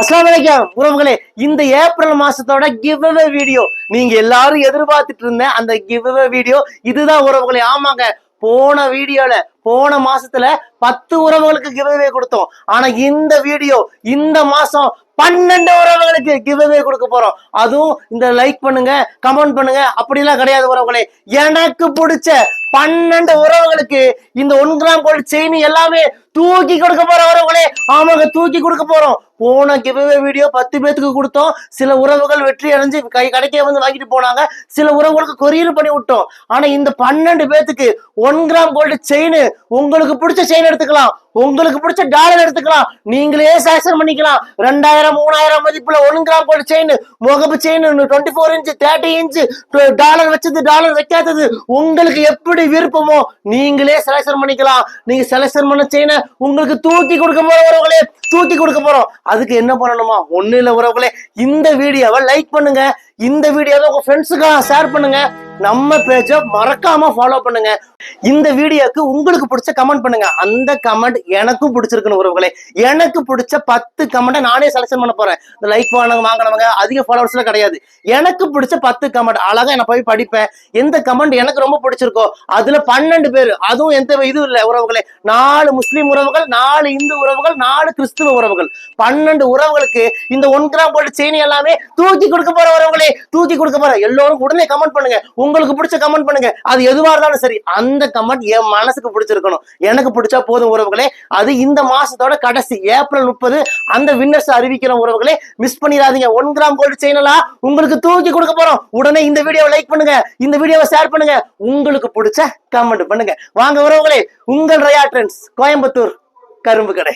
அஸ்லாம் வலைக்கம் உறவுகளே இந்த ஏப்ரல் மாசத்தோட கிவ்அவே வீடியோ நீங்க எல்லாரும் எதிர்பார்த்துட்டு இருந்த அந்த கிவ்அவே வீடியோ இதுதான் உறவுகளே. ஆமாங்க போன வீடியோல போன மாசத்துல பத்து உறவுகளுக்கு கிவ்வே கொடுத்தோம். ஆனா இந்த வீடியோ இந்த மாசம் பன்னெண்டு உறவுகளுக்கு கிவ்வே கொடுக்க போறோம். அதுவும் இந்த லைக் பண்ணுங்க கமெண்ட் பண்ணுங்க. அப்படிலாம் கிடையாது உறவுகளே. எனக்கு பிடிச்ச பன்னெண்டு உறவுகளுக்கு இந்த ஒன் கிராம் கோல்டு செயின் எல்லாமே தூக்கி கொடுக்க போறோம் உறவுகளே ஆமாங்க தூக்கி கொடுக்க போறோம். போன கிவ்வே வீடியோ பத்து பேத்துக்கு கொடுத்தோம். சில உறவுகள் வெற்றி அடைஞ்சு கை கடைக்கே வந்து வாங்கிட்டு போனாங்க. சில உறவுகளுக்கு கொரியர் பண்ணி விட்டோம். ஆனா இந்த பன்னெண்டு பேத்துக்கு ஒன் கிராம் கோல்டு செயின் உங்களுக்கு பிடிச்ச செயின் எடுத்துக்கலாம். உங்களுக்கு பிடிச்ச டாலர் எடுத்துக்கலாம். நீங்களே செலக்ஷன் பண்ணிக்கலாம். ரெண்டாயிரம் மூணாயிரம் மதிப்புல ஒன் கிராம் கோல்டு செயின் முகப்பு chain twenty four inch thirty inch dollar வச்சது டாலர் வைக்காதது. உங்களுக்கு எப்படி விருப்பமோ நீங்களே செலக்ஷன் பண்ணிக்கலாம். நீங்க செலக்ஷன் பண்ண செயினை உங்களுக்கு தூக்கி கொடுக்க போறோம் உறவுகளே தூக்கி கொடுக்க போறோம். அதுக்கு என்ன பண்ணணுமா? ஒண்ணு இல்ல உறவுகளே. இந்த வீடியோவை லைக் பண்ணுங்க. இந்த வீடியோவை உங்க ஃப்ரெண்ட்ஸுக்காக ஷேர் பண்ணுங்க. நம்ம பேஜை மறக்காம ஃபாலோ பண்ணுங்க. இந்த வீடியோக்கு உங்களுக்கு பிடிச்ச கமெண்ட் பண்ணுங்க. அந்த கமெண்ட் எனக்கும் பிடிச்சிருக்கணும் உறவுகளே. எனக்கு பிடிச்ச பத்து கமெண்ட்டை நானே செலக்ஷன் பண்ண போறேன். இந்த லைக் வாங்கினவங்க வாங்கினவங்க அதிக ஃபாலோவர்ஸ்ல கிடையாது. எனக்கு பிடிச்ச பத்து கமெண்ட் அழகா என்ன போய் படிப்பேன். எந்த கமெண்ட் எனக்கு ரொம்ப பிடிச்சிருக்கோ அதுல பன்னெண்டு பேர் அதுவும் எந்த இது இல்ல உறவுகளே. நாலு முஸ்லீம் உறவுகள் நாலு இந்து உறவுகள் நாலு கிறிஸ்துவ உறவுகள். பன்னெண்டு உறவுகளுக்கு இந்த ஒன் கிராம் போட்டு செய்தி எல்லாமே தூக்கி கொடுக்க போற உறவுகளே. தூக்கி கொடுக்க போற. எல்லோரும் உடனே கமெண்ட் பண்ணுங்க. உங்களுக்கு பிடிச்ச கமெண்ட் பண்ணுங்க. அது எதுவா இருந்தாலும் சரி அந்த கமெண்ட் என் மனசுக்கு பிடிச்சிருக்கணும். எனக்கு பிடிச்சா போதும் உறவுகளே. அது இந்த மாசத்தோட கடைசி ஏப்ரல் முப்பது அந்த வின்னர்ஸ் அறிவிக்கிற உறவுகளே. மிஸ் பண்ணிடாதீங்க. ஒன் கிராம் கோல்டு செயினலா உங்களுக்கு தூக்கி கொடுக்க போறோம். உடனே இந்த வீடியோவை லைக் பண்ணுங்க. இந்த வீடியோவை ஷேர் பண்ணுங்க. உங்களுக்கு பிடிச்ச கமெண்ட் பண்ணுங்க. வாங்க உறவுகளே. உங்கள் ரயா ட்ரெண்ட்ஸ் கோயம்புத்தூர் கரும்பு கடை.